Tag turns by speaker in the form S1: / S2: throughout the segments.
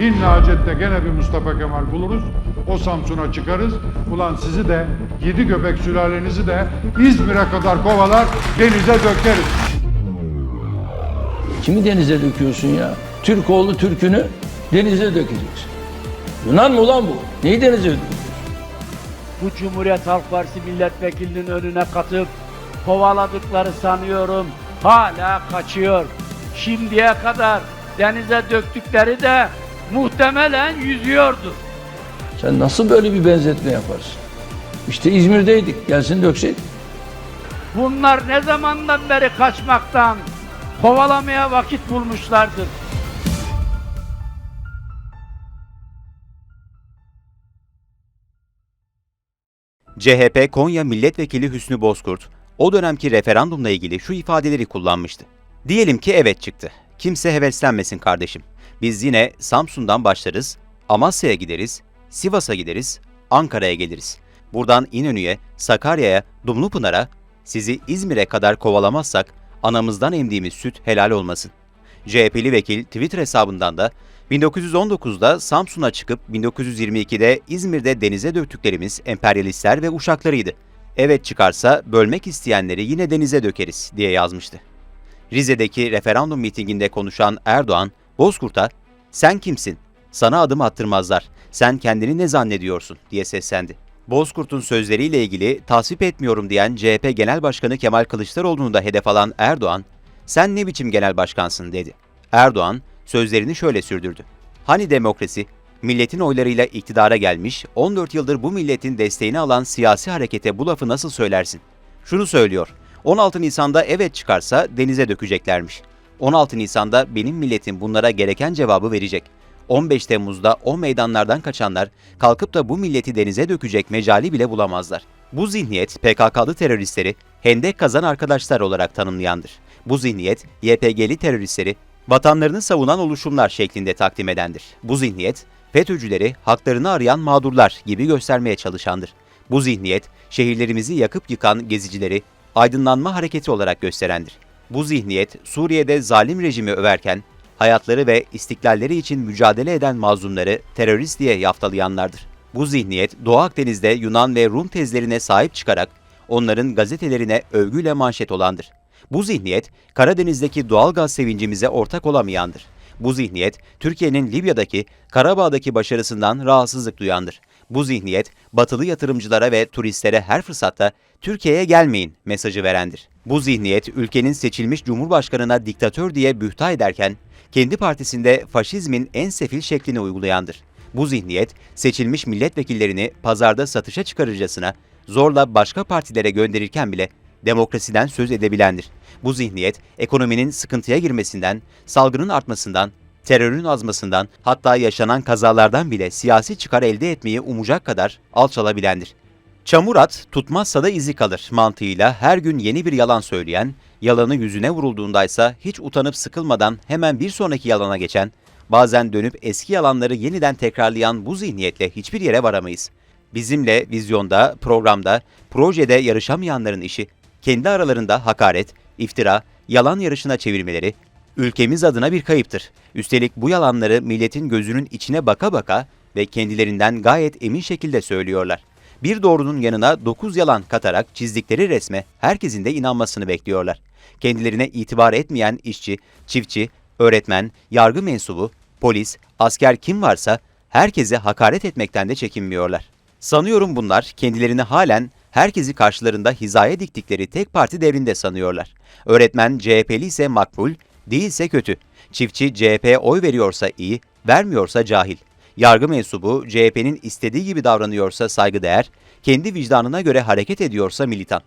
S1: İnna hacette gene bir Mustafa Kemal buluruz. O Samsun'a çıkarız. Ulan sizi de yedi göbek sülalenizi de İzmir'e kadar kovalar denize dökeriz.
S2: Kimi denize döküyorsun ya? Türk oğlu Türk'ünü denize dökeceksin. Yunan mı ulan bu? Neyi denize döküyorsun?
S3: bu Cumhuriyet Halk Partisi milletvekilinin önüne katıp kovaladıkları sanıyorum hala kaçıyor. Şimdiye kadar denize döktükleri de muhtemelen yüzüyordur.
S2: Sen nasıl böyle bir benzetme yaparsın? İşte İzmir'deydik. Gelsin dökseydik.
S3: Bunlar ne zamandan beri kaçmaktan kovalamaya vakit bulmuşlardır.
S4: CHP Konya Milletvekili Hüsnü Bozkurt, o dönemki referandumla ilgili şu ifadeleri kullanmıştı. Diyelim ki evet çıktı. Kimse heveslenmesin kardeşim. Biz yine Samsun'dan başlarız, Amasya'ya gideriz, Sivas'a gideriz, Ankara'ya geliriz. Buradan İnönü'ye, Sakarya'ya, Dumlupınar'a, sizi İzmir'e kadar kovalamazsak anamızdan emdiğimiz süt helal olmasın. CHP'li vekil Twitter hesabından da 1919'da Samsun'a çıkıp 1922'de İzmir'de denize döktüklerimiz emperyalistler ve uşaklarıydı. Evet çıkarsa bölmek isteyenleri yine denize dökeriz diye yazmıştı. Rize'deki referandum mitinginde konuşan Erdoğan, Bozkurt'a "Sen kimsin? Sana adım attırmazlar. Sen kendini ne zannediyorsun?" diye seslendi. Bozkurt'un sözleriyle ilgili tasvip etmiyorum diyen CHP Genel Başkanı Kemal Kılıçdaroğlu'nu da hedef alan Erdoğan, "Sen ne biçim genel başkansın?" dedi. Erdoğan sözlerini şöyle sürdürdü. Hani demokrasi? Milletin oylarıyla iktidara gelmiş, 14 yıldır bu milletin desteğini alan siyasi harekete bu lafı nasıl söylersin? Şunu söylüyor. 16 Nisan'da evet çıkarsa denize dökeceklermiş. 16 Nisan'da benim milletim bunlara gereken cevabı verecek. 15 Temmuz'da o meydanlardan kaçanlar kalkıp da bu milleti denize dökecek mecali bile bulamazlar. Bu zihniyet PKK'lı teröristleri hendek kazan arkadaşlar olarak tanımlayandır. Bu zihniyet YPG'li teröristleri vatanlarını savunan oluşumlar şeklinde takdim edendir. Bu zihniyet FETÖ'cüleri haklarını arayan mağdurlar gibi göstermeye çalışandır. Bu zihniyet şehirlerimizi yakıp yıkan gezicileri aydınlanma hareketi olarak gösterendir. Bu zihniyet Suriye'de zalim rejimi överken hayatları ve istiklalleri için mücadele eden mazlumları terörist diye yaftalayanlardır. Bu zihniyet Doğu Akdeniz'de Yunan ve Rum tezlerine sahip çıkarak onların gazetelerine övgüyle manşet olandır. Bu zihniyet Karadeniz'deki doğal gaz sevincimize ortak olamayandır. Bu zihniyet Türkiye'nin Libya'daki, Karabağ'daki başarısından rahatsızlık duyandır. Bu zihniyet batılı yatırımcılara ve turistlere her fırsatta Türkiye'ye gelmeyin mesajı verendir. Bu zihniyet ülkenin seçilmiş cumhurbaşkanına diktatör diye bühta ederken kendi partisinde faşizmin en sefil şeklini uygulayandır. Bu zihniyet seçilmiş milletvekillerini pazarda satışa çıkarırcasına zorla başka partilere gönderirken bile demokrasiden söz edebilendir. Bu zihniyet ekonominin sıkıntıya girmesinden, salgının artmasından, terörün azmasından hatta yaşanan kazalardan bile siyasi çıkar elde etmeyi umacak kadar alçalabilendir. Çamur at tutmazsa da izi kalır mantığıyla her gün yeni bir yalan söyleyen, yalanı yüzüne vurulduğundaysa hiç utanıp sıkılmadan hemen bir sonraki yalana geçen, bazen dönüp eski yalanları yeniden tekrarlayan bu zihniyetle hiçbir yere varamayız. Bizimle vizyonda, programda, projede yarışamayanların işi, kendi aralarında hakaret, iftira, yalan yarışına çevirmeleri, ülkemiz adına bir kayıptır. Üstelik bu yalanları milletin gözünün içine baka baka ve kendilerinden gayet emin şekilde söylüyorlar. Bir doğrunun yanına dokuz yalan katarak çizdikleri resme herkesin de inanmasını bekliyorlar. Kendilerine itibar etmeyen işçi, çiftçi, öğretmen, yargı mensubu, polis, asker kim varsa herkese hakaret etmekten de çekinmiyorlar. Sanıyorum bunlar kendilerini halen herkesi karşılarında hizaya diktikleri tek parti devrinde sanıyorlar. Öğretmen CHP'li ise makbul, değilse kötü. Çiftçi CHP'ye oy veriyorsa iyi, vermiyorsa cahil. Yargı mensubu CHP'nin istediği gibi davranıyorsa saygıdeğer, kendi vicdanına göre hareket ediyorsa militan.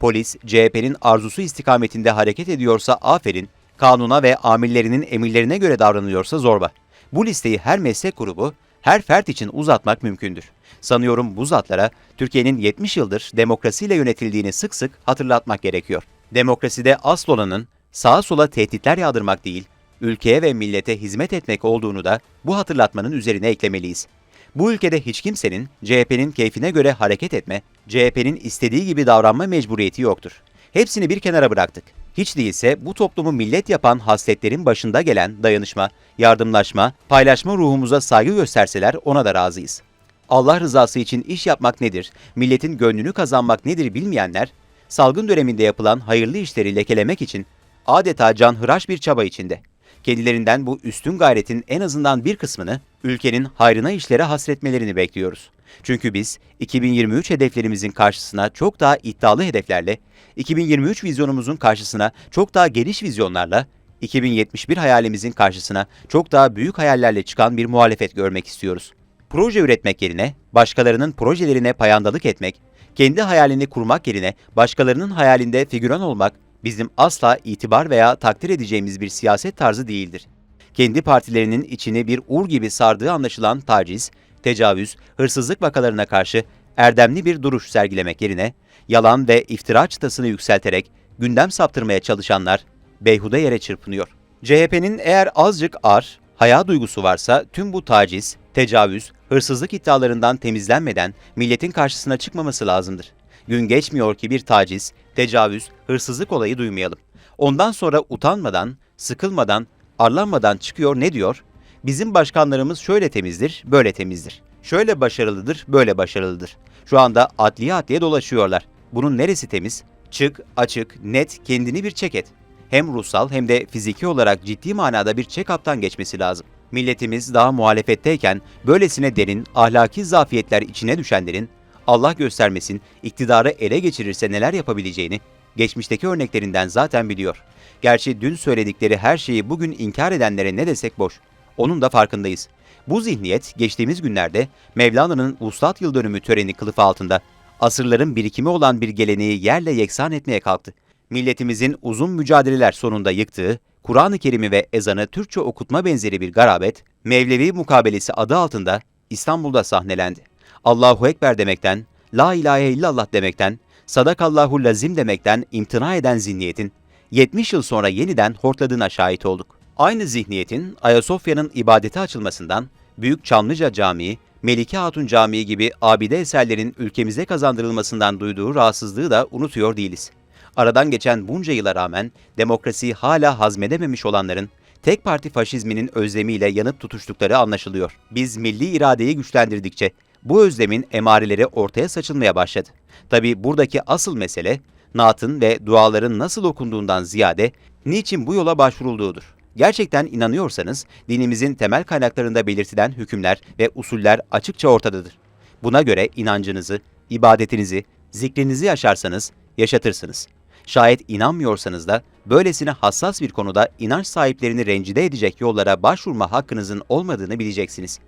S4: Polis CHP'nin arzusu istikametinde hareket ediyorsa aferin, kanuna ve amirlerinin emirlerine göre davranıyorsa zorba. Bu listeyi her meslek grubu, her fert için uzatmak mümkündür. Sanıyorum bu zatlara Türkiye'nin 70 yıldır demokrasiyle yönetildiğini sık sık hatırlatmak gerekiyor. Demokraside asıl olanın sağa sola tehditler yağdırmak değil, ülkeye ve millete hizmet etmek olduğunu da bu hatırlatmanın üzerine eklemeliyiz. Bu ülkede hiç kimsenin CHP'nin keyfine göre hareket etme, CHP'nin istediği gibi davranma mecburiyeti yoktur. Hepsini bir kenara bıraktık. Hiç değilse bu toplumu millet yapan hasletlerin başında gelen dayanışma, yardımlaşma, paylaşma ruhumuza saygı gösterseler ona da razıyız. Allah rızası için iş yapmak nedir, milletin gönlünü kazanmak nedir bilmeyenler, salgın döneminde yapılan hayırlı işleri lekelemek için adeta canhıraş bir çaba içinde. Kendilerinden bu üstün gayretin en azından bir kısmını ülkenin hayrına işlere hasretmelerini bekliyoruz. Çünkü biz 2023 hedeflerimizin karşısına çok daha iddialı hedeflerle, 2023 vizyonumuzun karşısına çok daha geniş vizyonlarla, 2071 hayalimizin karşısına çok daha büyük hayallerle çıkan bir muhalefet görmek istiyoruz. Proje üretmek yerine başkalarının projelerine payandalık etmek, kendi hayalini kurmak yerine başkalarının hayalinde figüran olmak bizim asla itibar veya takdir edeceğimiz bir siyaset tarzı değildir. Kendi partilerinin içini bir ur gibi sardığı anlaşılan taciz, tecavüz, hırsızlık vakalarına karşı erdemli bir duruş sergilemek yerine yalan ve iftira çıtasını yükselterek gündem saptırmaya çalışanlar beyhude yere çırpınıyor. CHP'nin eğer azıcık ar, haya duygusu varsa tüm bu taciz, tecavüz, hırsızlık iddialarından temizlenmeden milletin karşısına çıkmaması lazımdır. Gün geçmiyor ki bir taciz, tecavüz, hırsızlık olayı duymayalım. Ondan sonra utanmadan, sıkılmadan, arlanmadan çıkıyor ne diyor? Bizim başkanlarımız şöyle temizdir, böyle temizdir. Şöyle başarılıdır, böyle başarılıdır. Şu anda adliye adliye dolaşıyorlar. Bunun neresi temiz? Çık, açık, net, kendini bir çek et. Hem ruhsal hem de fiziki olarak ciddi manada bir check-up'tan geçmesi lazım. Milletimiz daha muhalefetteyken böylesine derin, ahlaki zafiyetler içine düşenlerin Allah göstermesin iktidarı ele geçirirse neler yapabileceğini geçmişteki örneklerinden zaten biliyor. Gerçi dün söyledikleri her şeyi bugün inkar edenlere ne desek boş. Onun da farkındayız. Bu zihniyet geçtiğimiz günlerde Mevlana'nın Vuslat Yıl Dönümü töreni kılıfı altında asırların birikimi olan bir geleneği yerle yeksan etmeye kalktı. Milletimizin uzun mücadeleler sonunda yıktığı, Kur'an-ı Kerim'i ve ezanı Türkçe okutma benzeri bir garabet, Mevlevi mukabelesi adı altında İstanbul'da sahnelendi. Allahu Ekber demekten, La ilahe illallah demekten, Sadakallahu lazim demekten imtina eden zihniyetin 70 yıl sonra yeniden hortladığına şahit olduk. Aynı zihniyetin Ayasofya'nın ibadete açılmasından Büyük Çamlıca Camii, Melike Hatun Camii gibi abide eserlerin ülkemize kazandırılmasından duyduğu rahatsızlığı da unutuyor değiliz. Aradan geçen bunca yıla rağmen demokrasiyi hala hazmedememiş olanların tek parti faşizminin özlemiyle yanıp tutuştukları anlaşılıyor. Biz milli iradeyi güçlendirdikçe bu özlemin emareleri ortaya saçılmaya başladı. Tabi buradaki asıl mesele naatın ve duaların nasıl okunduğundan ziyade niçin bu yola başvurulduğudur. Gerçekten inanıyorsanız dinimizin temel kaynaklarında belirtilen hükümler ve usuller açıkça ortadadır. Buna göre inancınızı, ibadetinizi, zikrinizi yaşarsanız yaşatırsınız. Şayet inanmıyorsanız da böylesine hassas bir konuda inanç sahiplerini rencide edecek yollara başvurma hakkınızın olmadığını bileceksiniz.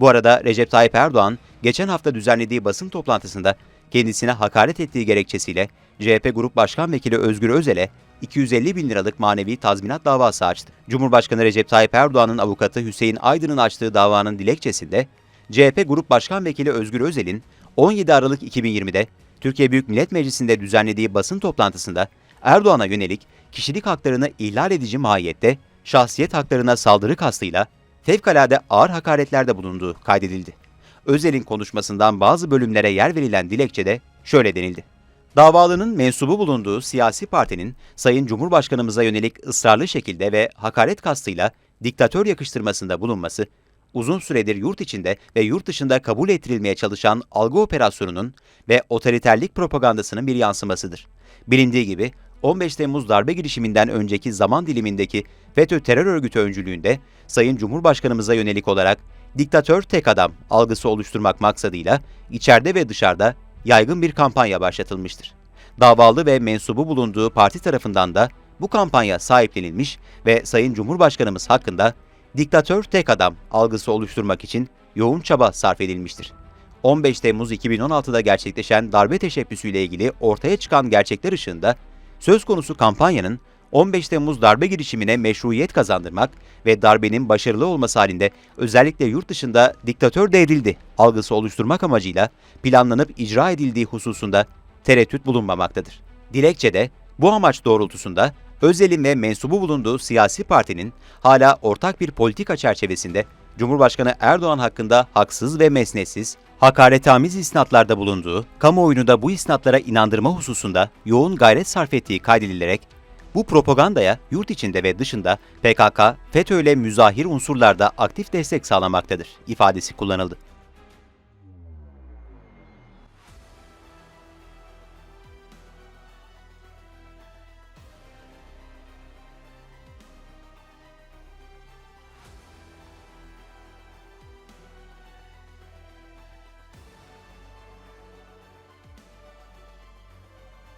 S4: Bu arada Recep Tayyip Erdoğan geçen hafta düzenlediği basın toplantısında kendisine hakaret ettiği gerekçesiyle CHP Grup Başkan Vekili Özgür Özel'e 250 bin liralık manevi tazminat davası açtı. Cumhurbaşkanı Recep Tayyip Erdoğan'ın avukatı Hüseyin Aydın'ın açtığı davanın dilekçesinde CHP Grup Başkan Vekili Özgür Özel'in 17 Aralık 2020'de Türkiye Büyük Millet Meclisi'nde düzenlediği basın toplantısında Erdoğan'a yönelik kişilik haklarını ihlal edici mahiyette şahsiyet haklarına saldırı kastıyla fevkalade ağır hakaretlerde bulunduğu kaydedildi. Özel'in konuşmasından bazı bölümlere yer verilen dilekçede şöyle denildi. Davalının mensubu bulunduğu siyasi partinin Sayın Cumhurbaşkanımıza yönelik ısrarlı şekilde ve hakaret kastıyla diktatör yakıştırmasında bulunması, uzun süredir yurt içinde ve yurt dışında kabul ettirilmeye çalışan algı operasyonunun ve otoriterlik propagandasının bir yansımasıdır. Bilindiği gibi 15 Temmuz darbe girişiminden önceki zaman dilimindeki FETÖ terör örgütü öncülüğünde Sayın Cumhurbaşkanımıza yönelik olarak diktatör tek adam algısı oluşturmak maksadıyla içeride ve dışarıda yaygın bir kampanya başlatılmıştır. Davalı ve mensubu bulunduğu parti tarafından da bu kampanya sahiplenilmiş ve Sayın Cumhurbaşkanımız hakkında diktatör tek adam algısı oluşturmak için yoğun çaba sarf edilmiştir. 15 Temmuz 2016'da gerçekleşen darbe teşebbüsüyle ilgili ortaya çıkan gerçekler ışığında söz konusu kampanyanın 15 Temmuz darbe girişimine meşruiyet kazandırmak ve darbenin başarılı olması halinde özellikle yurt dışında diktatör devrildi algısı oluşturmak amacıyla planlanıp icra edildiği hususunda tereddüt bulunmamaktadır. Dilekçede bu amaç doğrultusunda Özel'in ve mensubu bulunduğu siyasi partinin hala ortak bir politika çerçevesinde Cumhurbaşkanı Erdoğan hakkında haksız ve mesnetsiz, hakaretamiz isnatlarda bulunduğu, kamuoyunu da bu isnatlara inandırma hususunda yoğun gayret sarf ettiği kaydedilerek Bu propagandaya yurt içinde ve dışında PKK, FETÖ'yle müzahir unsurlarda aktif destek sağlamaktadır ifadesi kullanıldı.